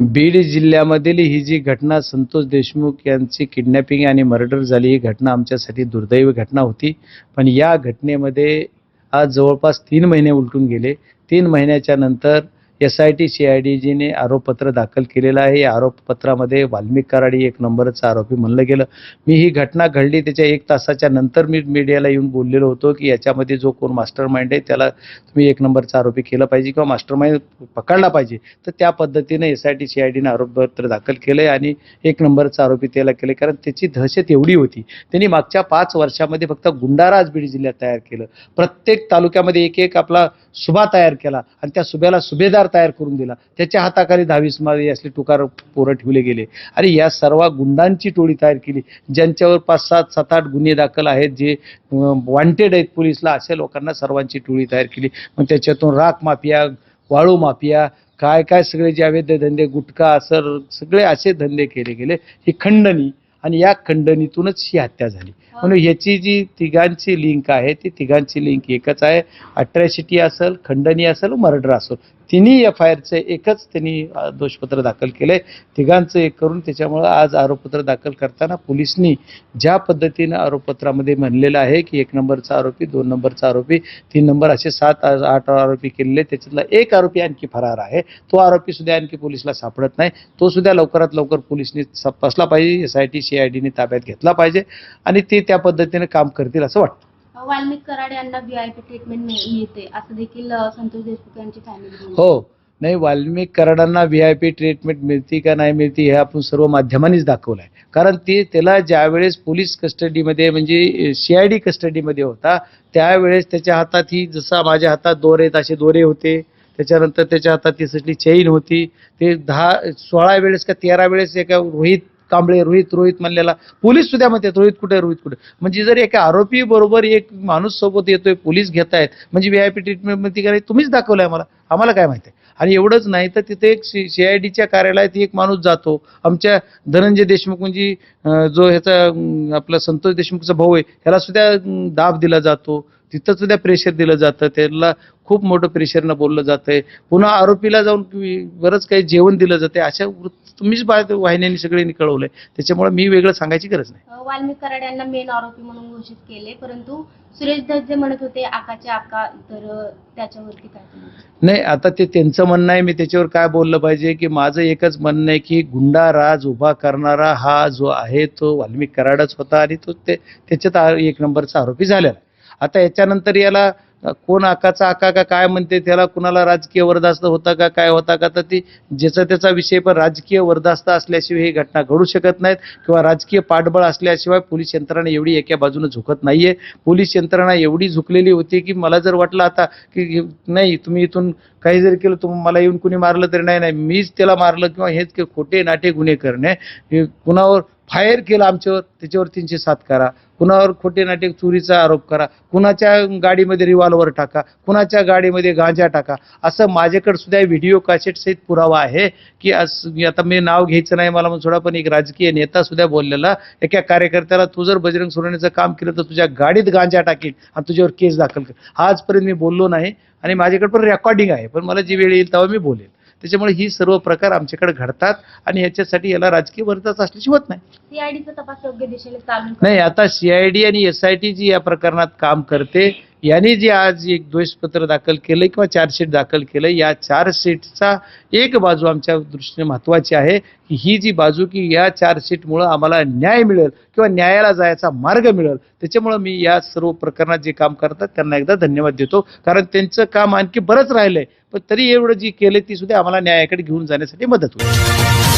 बीड जिल्ह्यामधील ही जी घटना संतोष देशमुख यांची किडनॅपिंग आणि मर्डर झाली ही घटना आमच्यासाठी दुर्दैवी घटना होती. पण या घटनेमध्ये आज जवळपास तीन महिने उलटून गेले. तीन महिन्याच्या नंतर S I T C I D जीने आरोपपत्र दाखल केलेलं आहे. या आरोपपत्रामध्ये वाल्मिक कराडी एक नंबरचा आरोपी म्हणलं गेलं. मी ही घटना घडली त्याच्या एक तासाच्या नंतर मी मीडियाला येऊन बोललेलो होतो की याच्यामध्ये जो कोण मास्टर माइंड आहे त्याला तुम्ही एक नंबरचा आरोपी केलं पाहिजे किंवा मास्टर माइंड पकडला पाहिजे. तर त्या पद्धतीने S I T C I डीने आरोपपत्र दाखल केलं आहे आणि एक नंबरचा आरोपी त्याला केले कारण त्याची दहशत एवढी होती. त्यांनी मागच्या पाच वर्षामध्ये फक्त गुंडाराज बीड जिल्ह्यात तयार केलं. प्रत्येक तालुक्यामध्ये एक एक आपला सुभा तयार केला आणि त्या सुभ्याला सुभेदार तयार करून दिला. त्याच्या हाताखाली दहावीसमध्ये असले टुकार पोरं ठेवले गेले. आणि या सर्व गुंडांची टोळी तयार केली. ज्यांच्यावर पाच सात सात आठ गुन्हे दाखल आहेत जे वॉन्टेड आहेत पोलिसला अशा लोकांना सर्वांची टोळी तयार केली. मग त्याच्यातून राख माफिया वाळू माफिया काय काय सगळे जे अवैध धंदे गुटखा असर सगळे असे धंदे केले गेले. ही खंडणी आणि या खंडणीतूनच ही हत्या झाली. म्हणून ह्याची जी तिघांची लिंक आहे ती तिघांची लिंक एकच आहे. अट्रॅसिटी असेल खंडणी असेल मर्डर असेल. तिन्ही एफ आय आरचे एकच त्यांनी दोषपत्र दाखल केलंय. तिघांचं एक करून त्याच्यामुळं आज आरोपपत्र दाखल करताना पोलिसनी ज्या पद्धतीनं आरोपपत्रामध्ये म्हणलेलं आहे की एक नंबरचा आरोपी दोन नंबरचा आरोपी तीन नंबर असे सात आठ आरोपी केलेले त्याच्यातला एक आरोपी आणखी फरार आहे. तो आरोपी सुद्धा आणखी पोलिसला सापडत नाही. तो सुद्धा लवकरात लवकर पोलिसनी तपासला पाहिजे. S I T C I डीने ताब्यात घेतला पाहिजे आणि ते त्या पद्धतीने काम करतील असं वाटतं. वाल्मिक कराड यांना व्हीआयपी ट्रीटमेंट मिळते. असं देखील संतोष देशमुख यांची फॅमिली हो. नाही वाल्मिक कराडांना व्ही आय पी ट्रीटमेंट मिळते का नाही मिळते हे आपण सर्व माध्यमांनीच दाखवलं आहे. कारण ते त्याला ज्यावेळेस पोलीस कस्टडीमध्ये म्हणजे सी आय डी कस्टडीमध्ये होता त्यावेळेस त्याच्या हातात ही जसं माझ्या हातात दोरे असे दोरे होते. त्याच्यानंतर त्याच्या हातात ती सगळी चैन होती. ते दहा सोळा वेळेस का तेरा वेळेस एका रोहित कांबळे रोहित रोहित म्हणलेला. पोलीस सुद्धा म्हणतात रोहित कुठे रोहित कुठे? म्हणजे जर एका आरोपी बरोबर एक माणूस सोबत येतोय पोलीस घेत आहेत म्हणजे व्ही आय पी ट्रीटमेंटमध्ये काय तुम्हीच दाखवलंय आम्हाला. आम्हाला काय माहिती आहे? आणि एवढंच नाही तर तिथे एक सी सी आय डीच्या कार्यालयात एक माणूस जातो. आमच्या धनंजय देशमुख म्हणजे जो ह्याचा आपला संतोष देशमुखचा भाऊ आहे ह्याला सुद्धा दाब दिला जातो. तिथं सुद्धा प्रेशर दिलं जातं. त्याला खूप मोठं प्रेशरनं बोललं जातंय. पुन्हा आरोपीला जाऊन बरंच काही जेवण दिलं जाते अशा वृत्त तुम्हीच वाहिन्यांनी सगळे कळवलंय त्याच्यामुळे मी वेगळं सांगायची गरज नाही वाल्मिक कराड यांना मेन आरोपी म्हणून घोषित केले परंतु सुरेश दत्त जे म्हणत होते आकाचे आका तर त्याच्यावरती काय? नाही आता ते त्यांचं म्हणणं आहे मी त्याच्यावर काय बोललं पाहिजे की माझं एकच म्हणणं आहे की गुंडा राज उभा करणारा हा जो आहे तो वाल्मिक कराडच होता आणि तो ते त्याच्यात एक नंबरचा आरोपी झालेला आहे. आता याच्यानंतर याला कोण आकाचा आका का काय म्हणते त्याला कुणाला राजकीय वरदास्त होता का काय होता का तर ती ज्याचा त्याचा विषय पण राजकीय वरदास्त असल्याशिवाय ही घटना घडू शकत नाहीत किंवा राजकीय पाठबळ असल्याशिवाय पोलीस यंत्रणा एवढी एका बाजूने झुकत नाहीये. पोलीस यंत्रणा एवढी झुकलेली होती की मला जर वाटलं आता की नाही तुम्ही इथून काही जरी केलं तुम्ही मला येऊन कुणी मारलं तरी नाही नाही मीच त्याला मारलं किंवा हेच के खोटे नाटे गुन्हे करणे कुणावर फायर केलं आमच्यावर त्याच्यावर तीनशे सात करा. कुणावर खोटे नाटे चोरीचा आरोप करा. कुणाच्या गाडीमध्ये रिव्हॉल्वर टाका. कुणाच्या गाडीमध्ये गांजा टाका. असं माझ्याकडे सुद्धा व्हिडिओ कासेट सहित पुरावा आहे की आज आता मी नाव घ्यायचं नाही मला म्हणून सोडा पण एक राजकीय नेता सुद्धा बोललेला एका कार्यकर्त्याला तू जर बजरंग सोडण्याचं काम केलं तर तुझ्या गाडीत गांजा टाकील आणि तुझ्यावर केस दाखल कर. आजपर्यंत मी बोललो नाही आणि माझ्याकडे पण रेकॉर्डिंग आहे. पण मला जी वेळ येईल तेव्हा मी बोलेल. त्याच्यामुळे ही सर्व प्रकार आमच्याकडे घडतात आणि याच्यासाठी याला राजकीय वरदाच असल्याची होत नाही. सीआयडीचा तपास योग्य दिशेने चालू नाही आता सीआयडी आणि एस आय टी जी या प्रकरणात काम करते यांनी जे आज एक द्वेषपत्र दाखल केलं किंवा चार्जशीट दाखल केलं या चार्जशीटचा एक बाजू आमच्या दृष्टीने महत्वाची आहे. की ही जी बाजू की या चार्जशीटमुळं आम्हाला न्याय मिळेल किंवा न्यायाला जायचा मार्ग मिळेल त्याच्यामुळं मी या सर्व प्रकरणात जे काम करतात त्यांना एकदा धन्यवाद देतो. कारण त्यांचं काम आणखी बरंच राहिलंय पण तरी एवढं जी केलं ती सुद्धा आम्हाला न्यायाकडे घेऊन जाण्यासाठी मदत होईल.